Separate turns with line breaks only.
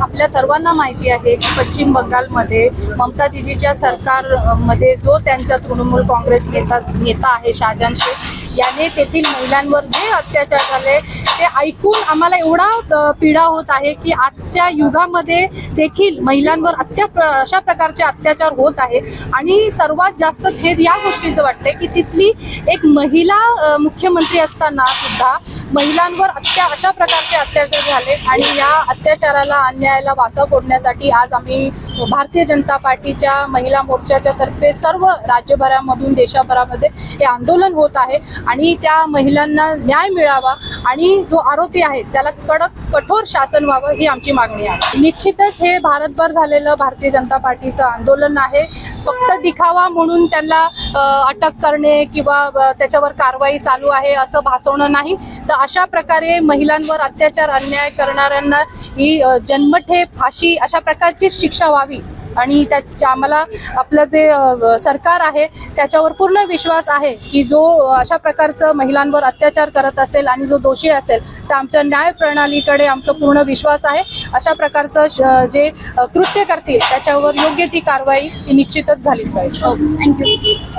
आपल्या सर्वांना माहिती आहे की पश्चिम बंगालमध्ये ममता दिदीच्या सरकारमध्ये जो त्यांचा तृणमूल काँग्रेस नेता नेता आहे शाहजहान शेख याने तेथील महिलांवर जे अत्याचार झाले ते ऐकून आम्हाला एवढा पीडा होत आहे की आजच्या युगामध्ये देखील महिलांवर अत्या प्र- अशा प्रकारचे अत्याचार होत आहे. आणि सर्वात जास्त खेद या गोष्टीचं वाटते की तिथली एक महिला मुख्यमंत्री असताना सुद्धा महिलांवर अत्या अशा प्रकारचे अत्याचार झाले आणि या अत्याचाराला अन्यायाला वाचा फोडण्यासाठी आज आम्ही भारतीय जनता पार्टीच्या महिला मोर्चाच्या तर्फे सर्व राज्यभरामधून देशभरामध्ये हे आंदोलन होत आहे आणि त्या महिलांना न्याय मिळावा आणि जो आरोपी आहे त्याला कडक कठोर शासन व्हावं ही आमची मागणी आहे. निश्चितच हे भारतभर झालेलं भारतीय जनता पार्टीचं आंदोलन आहे. फक्त दिखावा म्हणून त्यांना अटक करणे किंवा त्याच्यावर कारवाई चालू आहे असं भासवणं नाही. तर अशा प्रकारे महिलांवर अत्याचार अन्याय करणाऱ्यांना ही जन्मठेप फाशी अशा प्रकारची शिक्षा व्हावी. आणि त्या आम्हाला आपलं जे सरकार आहे त्याच्यावर पूर्ण विश्वास आहे की जो अशा प्रकारचं महिलांवर अत्याचार करत असेल आणि जो दोषी असेल तर आमच्या न्याय प्रणालीकडे आमचा पूर्ण विश्वास आहे. अशा प्रकारचं जे कृत्य करतील त्याच्यावर योग्य ती कारवाई ही निश्चितच झालीच पाहिजे. थँक्यू